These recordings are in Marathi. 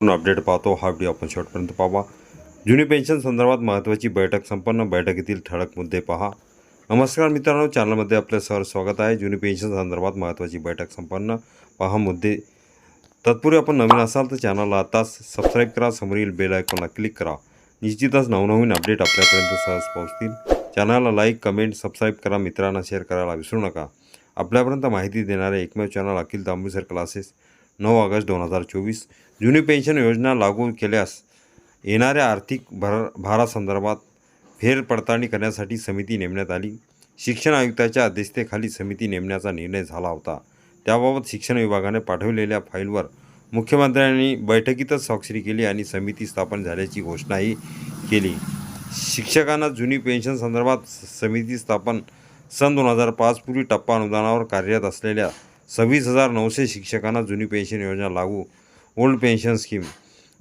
पूर्ण अपडेट पाहतो. हा व्हिडिओ आपण शेवटपर्यंत पाहा जुनी पेन्शन संदर्भात महत्त्वाची बैठक संपन्न. बैठकीतील ठळक मुद्दे पहा. नमस्कार मित्रांनो. चॅनलमध्ये आपलं सर स्वागत आहे. जुनी पेन्शन संदर्भात महत्त्वाची बैठक संपन्न. पहा मुद्दे. तत्पूर्वी आपण नवीन असाल तर चॅनलला आताच सबस्क्राईब करा. समोरील बेल आयकॉनला क्लिक करा. निश्चितच नवनवीन अपडेट आपल्यापर्यंत सहज पोहोचतील. चॅनलला लाईक कमेंट सबस्क्राईब करा. मित्रांना शेअर करायला विसरू नका. आपल्यापर्यंत माहिती देणारे एकमेव चॅनल अखिल तांबूसर क्लासेस नऊ ऑगस्ट दोन हजार चोवीस. जुनी पेन्शन योजना लागू केल्यास येणाऱ्या आर्थिक भर भारासंदर्भात फेरपडताळणी करण्यासाठी समिती नेमण्यात आली. शिक्षण आयुक्ताच्या अध्यक्षतेखाली समिती नेमण्याचा निर्णय झाला होता. त्याबाबत शिक्षण विभागाने पाठवलेल्या फाईलवर मुख्यमंत्र्यांनी बैठकीतच स्वाक्षरी केली आणि समिती स्थापन झाल्याची घोषणाही केली. शिक्षकांना जुनी पेन्शन संदर्भात समिती स्थापन सन दोन हजार पाचपूर्वी टप्पा अनुदानावर कार्यरत असलेल्या सव्वीस हजार नऊशे शिक्षकांना जुनी पेन्शन योजना लागू ओल्ड पेन्शन स्कीम.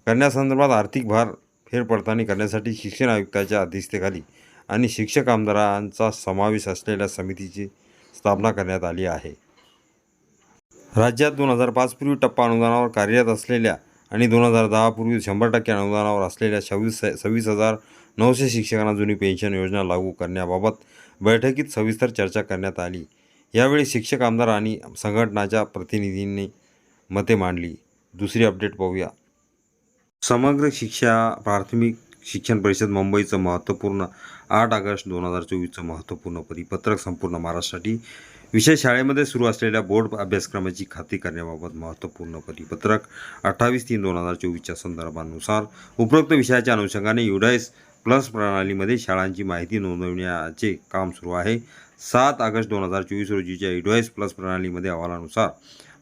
करण्यासंदर्भात आर्थिक भार फेरपडताळणी करण्यासाठी शिक्षण आयुक्ताच्या अध्यक्षतेखाली आणि शिक्षक आमदारांचा समावेश असलेल्या समितीची स्थापना करण्यात आली आहे. राज्यात दोन हजार पाच पूर्वी टप्पा अनुदानावर कार्यरत असलेल्या आणि दोन हजार दहा पूर्वी शंभर टक्के अनुदानावर असलेल्या सव्वीस सव्वीस हजार नऊशे शिक्षकांना जुनी पेन्शन योजना लागू करण्याबाबत बैठकीत सविस्तर चर्चा करण्यात आली. यावेळी शिक्षक आमदार आणि संघटनाच्या प्रतिनिधींनी मते मांडली. दुसरी अपडेट पाहूया. समग्र शिक्षा प्राथमिक शिक्षण परिषद मुंबईचं महत्त्वपूर्ण आठ ऑगस्ट दोन हजार चोवीसचं महत्त्वपूर्ण परिपत्रक संपूर्ण महाराष्ट्रासाठी विशेष शाळेमध्ये सुरू असलेल्या बोर्ड अभ्यासक्रमाची खात्री करण्याबाबत महत्त्वपूर्ण परिपत्रक अठ्ठावीस तीन दोन हजार चोवीसच्या संदर्भानुसार उपरोक्त विषयाच्या अनुषंगाने युडायस प्लस प्रणालीमध्ये शाळांची माहिती नोंदवण्याचे काम सुरू आहे. सात ऑगस्ट दोन हजार चोवीस रोजीच्या युडायस प्लस प्रणालीमध्ये अहवालानुसार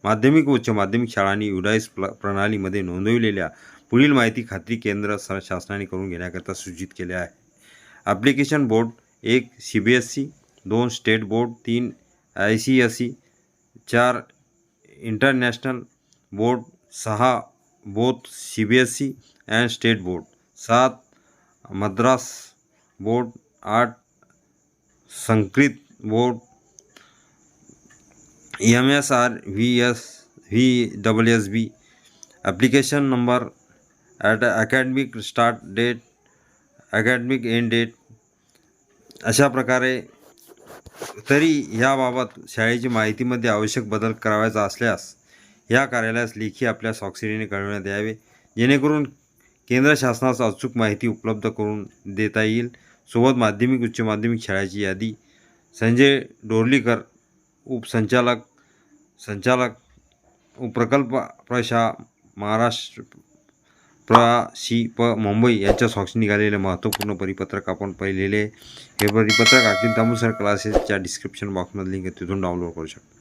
माध्यमिक व उच्च माध्यमिक शाळांनी युडाईस प्ल प्रणालीमध्ये नोंदवलेल्या पुढील माहिती खात्री केंद्र स शासनाने करून घेण्याकरता सूचित केले आहे. ॲप्लिकेशन बोर्ड एक सी बी एस सी दोन स्टेट बोर्ड तीन आय सी एस सी चार इंटरनॅशनल बोर्ड सहा both C B S C and state board सात मद्रास बोर्ड आठ Sanskrit board M S R V S V double S B application number at academic start date academic end date अशा प्रकारे तरी याबाबत शाळेची माहितीमध्ये आवश्यक बदल करावायचा असल्यास या कार्यालयास लेखी आपल्या स्वाक्षरीने कळविण्यात यावे. जेणेकरून केंद्र शासनास अचूक माहिती उपलब्ध करून देता येईल. सोबत माध्यमिक उच्च माध्यमिक शाळेची यादी. संजय डोरलीकर उपसंचालक संचालक उपप्रकल्प प्रशा महाराष्ट्र प्रशी प. मुंबई यांच्या स्वाक्षरी निघालेले महत्त्वपूर्ण परिपत्रक आपण पाहिलेले. हे परिपत्रक अखिल तामुसर क्लासेसच्या डिस्क्रिप्शन बॉक्समध्ये लिंक तिथून डाउनलोड करू शकता.